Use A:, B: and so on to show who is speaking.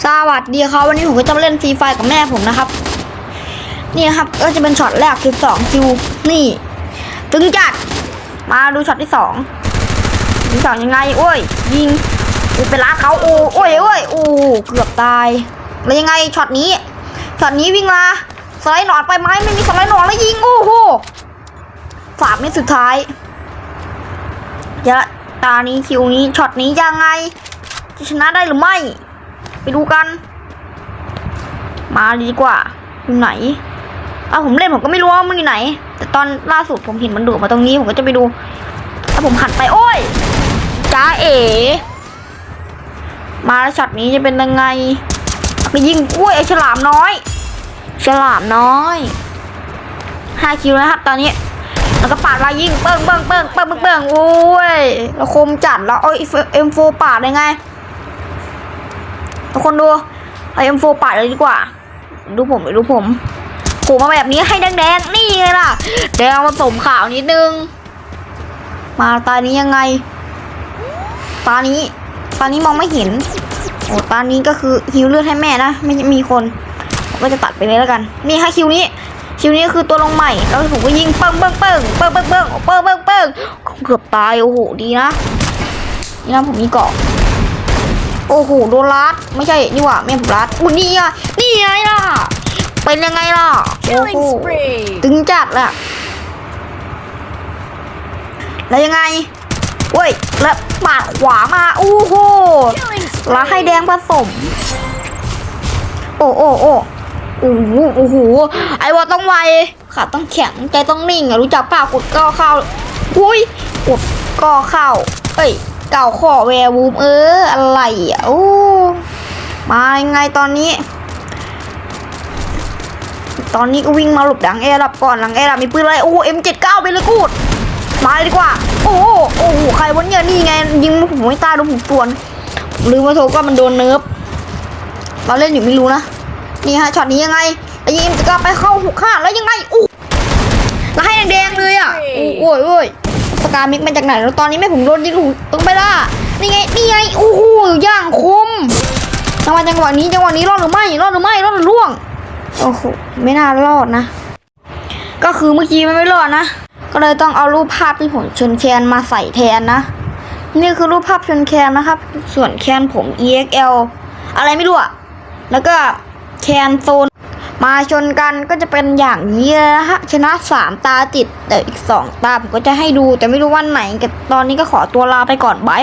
A: สวัสดีครับวันนี้ผมก็จะมาเล่นฟรีไฟกับแม่ผมนะครับ นี่ครับก็จะเป็นช็อตแรกคือสองคิวนี่ตึงจัด มาดูช็อตที่สองที่สองยังไงโอ้ย ยิงไปล้าเขาโอ้โอ้ยโอ้ยโอ้เกือบตายแล้วยังไงช็อตนี้ช็อตนี้วิ่งมาสไลด์หนอนไปไหมไม่มีสไลด์หนอนแล้วยิงโอ้โหฝากเม็ดสุดท้ายเดี๋ยวตานี้คิวนี้ช็อตนี้ยังไงจะชนะได้หรือไม่ ไปดูกัน มาดีกว่า อยู่ไหนเอาผมเล่นผมก็ไม่รู้ว่ามันอยู่ไหน แต่ตอนล่าสุดผมเห็นมันดดมาตรงนี้ผมก็จะไปดู ถ้าผมหันไปโอ้ยจ้าเอ๋มาช็อตนี้จะเป็นยังไงไปยิงกล้วยไอ้ฉลามน้อย ฉลามน้อยห้าคิวนะครับตอนนี้แล้วก็ปาดมายิงเปิ้งเปิ้งเปิ้งเปิ้งเปิ้งเปิ้งโอ้ยเราคมจัดแล้วเอาเอ็มโฟปาดได้ไง ทุกคนดูเอาเอ็มโฟปาดเลยดีกว่า ดูผมดูผมโผล่มาแบบนี้ให้แดงๆนี่ไงล่ะ แดงผสมขาวนิดนึง มาตานี้ยังไง ตานี้ ตานี้มองไม่เห็น โอ้ตานี้ก็คือคิวเลือดให้แม่นะ ไม่มีคนก็จะตัดไปเลยแล้วกัน นี่ให้คิวนี้คิวนี้คือตัวลงใหม่ แล้วผมก็ยิงเปิ้งเปิ้งเปิ้งเปิ้งเปิ้งเปิ้งเปิ้งเปิ้งเกือบตายโอ้โหดีนะ นี่นะผมมีเกาะ อ้โหโดนรัดไม่ใช่นี่หว่าแม่ผมรัดอุ้ยนี่ไงนี่ไงล่ะเป็นยังไงล่ะโอ้โห
B: Killing spree.
A: ตึงจัดแหละแล้วยังไงเว้ยแล้วปาดขวามาโอ้โห
B: Killing
A: แล้วให้
B: spree.
A: แดงผสม โอ้โอ้โอ้โอ้โหโอ้โหไอวอต้องไวขาต้องแข็งใจต้องนิ่งอะรู้จักเปล่ากดก็เข้าอุ้ยกดก็เข้าเอ้ย เก่าขอแวร์วูมเออ อะไรอะโอ้มายังไงตอนนี้ ตอนนี้ก็วิ่งมาหลบหลังแอร์ับก่อนหลังแอร์ับมีปืนอะไรโอ้เอ็มเจ็ดเก้าไปเลยกูดมาดีกว่า โอ้โหโอ้โหใครวันเนี่ยนี่ไงยิงผมไม่ตายโดนผมส่วนลืมว่าโทรก็มันโดนเนิร์ฟเราเล่นอยู่ไม่รู้นะนี่ฮะช็อตนี้ยังไงไอ้ยิงจะไปเข้าหุกข้าแล้วยังไงอู้แล้วให้แดงเลยอะโอ้ยโอ้ย กามิกมาจากไหนแล้วตอนนี้แม่ผมโดนยิงถูกตรงไปล่ะนี่ไงนี่ไงโอ้โหย่างคมจังหวะจังหวะนี้จังหวะนี้รอดหรือไม่รอดหรือไม่รอดหรือล่วงโอ้โหไม่น่ารอดนะ ก็คือเมื่อกี้มันไม่รอดนะก็เลยต้องเอารูปภาพที่ผมชนแคนมาใส่แทนนะ นี่คือรูปภาพชนแคนนะครับ ส่วนแคนผม EXL อะไรไม่รู้อะแล้วก็แคนโซนมาชนกันก็จะเป็นอย่างนี้นะฮะชนะสามตาติด แต่อีกสองตาผมก็จะให้ดู แต่ไม่รู้วันไหนแต่ตอนนี้ก็ขอตัวลาไปก่อนบาย